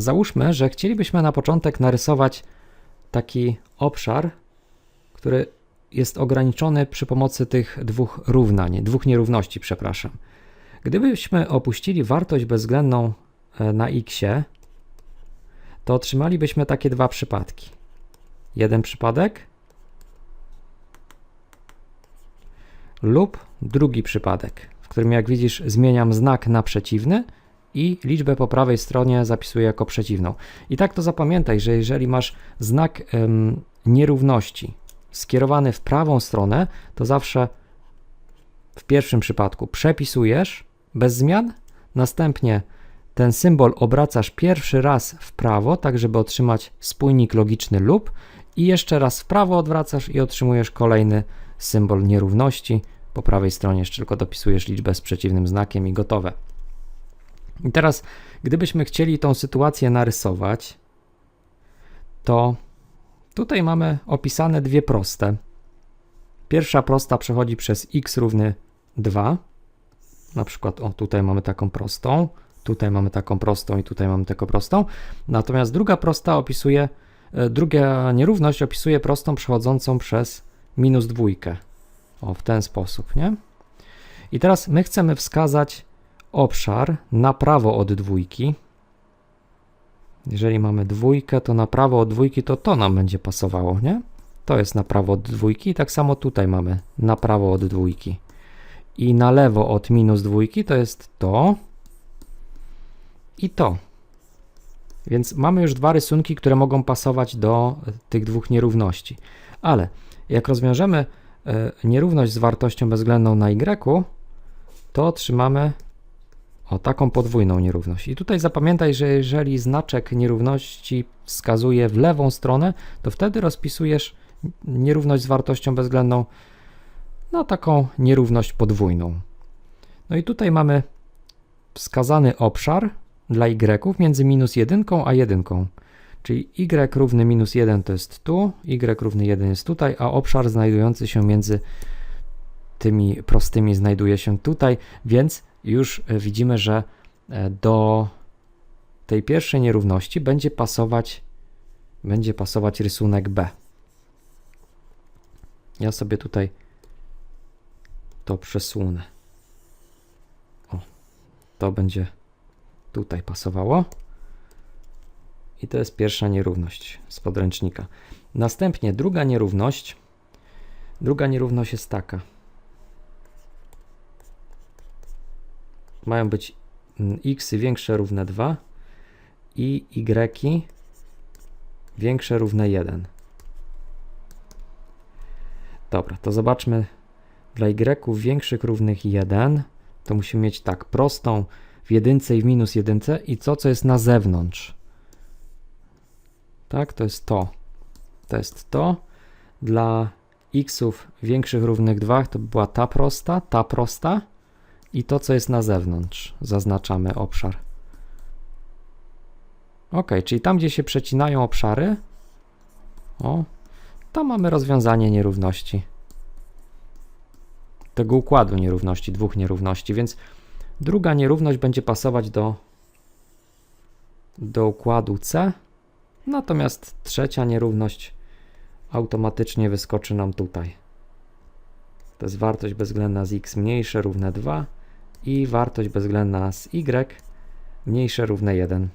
załóżmy, że chcielibyśmy na początek narysować taki obszar, który jest ograniczony przy pomocy tych dwóch równań, dwóch nierówności, przepraszam. Gdybyśmy opuścili wartość bezwzględną e, na x, to otrzymalibyśmy takie dwa przypadki. Jeden przypadek lub drugi przypadek, w którym jak widzisz zmieniam znak na przeciwny i liczbę po prawej stronie zapisuję jako przeciwną. I tak to zapamiętaj, że jeżeli masz znak em, nierówności skierowany w prawą stronę, to zawsze w pierwszym przypadku przepisujesz bez zmian, następnie ten symbol obracasz pierwszy raz w prawo, tak żeby otrzymać spójnik logiczny lub i jeszcze raz w prawo odwracasz i otrzymujesz kolejny symbol nierówności. Po prawej stronie jeszcze tylko dopisujesz liczbę z przeciwnym znakiem i gotowe. I teraz, gdybyśmy chcieli tą sytuację narysować, to tutaj mamy opisane dwie proste. Pierwsza prosta przechodzi przez x równy 2. Na przykład, o tutaj mamy taką prostą, tutaj mamy taką prostą i tutaj mamy taką prostą. Natomiast druga prosta opisuje, e, druga nierówność opisuje prostą przechodzącą przez minus dwójkę. O, w ten sposób, nie? I teraz my chcemy wskazać obszar na prawo od dwójki. Jeżeli mamy dwójkę, to na prawo od dwójki to to nam będzie pasowało, nie? To jest na prawo od dwójki tak samo tutaj mamy na prawo od dwójki. I na lewo od minus dwójki to jest to i to. Więc mamy już dwa rysunki, które mogą pasować do tych dwóch nierówności. Ale jak rozwiążemy e, nierówność z wartością bezwzględną na y, to otrzymamy o taką podwójną nierówność. I tutaj zapamiętaj, że jeżeli znaczek nierówności wskazuje w lewą stronę, to wtedy rozpisujesz nierówność z wartością bezwzględną na taką nierówność podwójną. No i tutaj mamy wskazany obszar dla y między minus 1 a 1. Czyli y równy minus 1 to jest tu, y równy 1 jest tutaj, a obszar znajdujący się między tymi prostymi znajduje się tutaj, więc już e, widzimy, że e, do tej pierwszej nierówności będzie pasować, będzie pasować rysunek B. Ja sobie tutaj to przesunę. O, to będzie tutaj pasowało. I to jest pierwsza nierówność z podręcznika. Następnie druga nierówność. Druga nierówność jest taka. Mają być mm, x większe równe 2 i y większe równe 1. Dobra, to zobaczmy dla y większych równych 1 to musimy mieć tak prostą w jedynce i w minus jedynce i co, co jest na zewnątrz. Tak, to jest to. To jest to. Dla xów większych równych 2 to by była ta prosta, ta prosta i to, co jest na zewnątrz. Zaznaczamy obszar. Ok, czyli tam, gdzie się przecinają obszary, o, tam mamy rozwiązanie nierówności. Tego układu nierówności, dwóch nierówności, więc druga nierówność będzie pasować do, do układu C, natomiast trzecia nierówność automatycznie wyskoczy nam tutaj. To jest wartość bezwzględna z x mniejsze równe 2 i wartość bezwzględna z y mniejsze równe 1.